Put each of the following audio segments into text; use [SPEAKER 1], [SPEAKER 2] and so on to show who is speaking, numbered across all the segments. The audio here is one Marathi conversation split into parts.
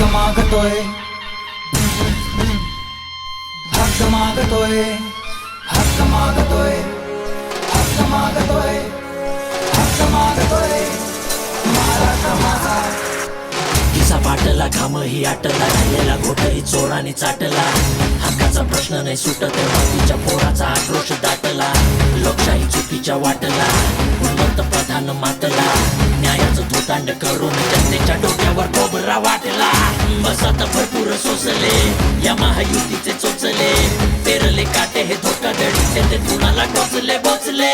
[SPEAKER 1] हक्क मागतोय. हक्क मागतोय. हक्क मागतोय. हक्क मागतोय. हक्क मागतोय. महाराष्ट्र माझा
[SPEAKER 2] तिचा पाटला घाम ही आटला राहिलेला घोट ही चोराने चाटला. हक्काचा प्रश्न नाही सुटत तिच्या पोराचा आक्रोश दाटला. लोकशाही चुकीच्या वाटला उन्नत प्रधान मातला. न्यायाचं धुतांड करून जनतेच्या डोक्यावर कोबरा वाटला. बसात भरपूर सोसले. या महायुतीचे चोचले. पेरले काटे हे धोका धडीचे ते कुणाला टोचले बोचले?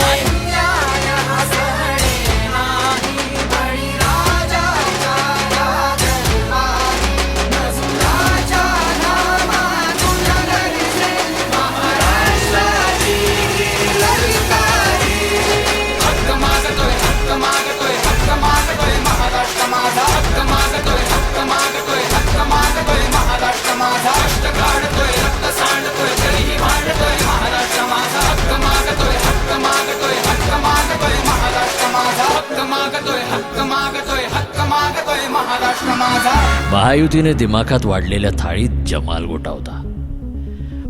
[SPEAKER 2] महायुतीने दिमाखात वाढलेल्या थाळीत जमाल गोटावता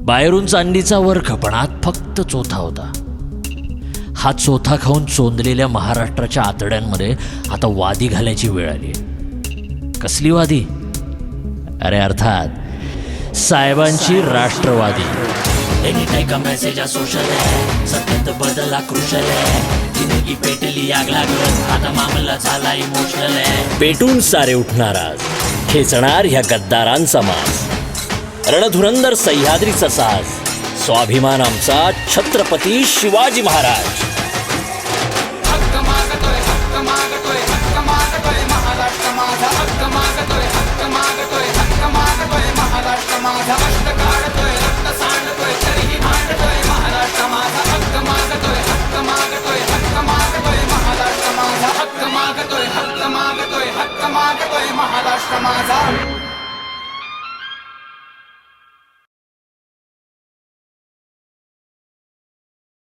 [SPEAKER 2] बाहेरून चांदीचा वर खपणात फक्त चोथा होता. हा चोथा खाऊन चोंदलेल्या महाराष्ट्राच्या आतड्यांमध्ये आता वादी घालायची वेळ आली कसली वादी? अरे अर्थात साहेबांची राष्ट्रवादी. एनी काही का मेसेज सोशल आहे सत्यात बदल क्रुशल की पेटली आग लागत आता मामला झाला इमोशनल आहे. पेटून सारे उठणार आज. खेचणार ह्या गद्दारांचा मास. रणधुरंदर सह्याद्रीचा साज. स्वाभिमान आमचा छत्रपती शिवाजी महाराज. महाराष्ट्र माझा. महाराष्ट्र माझा.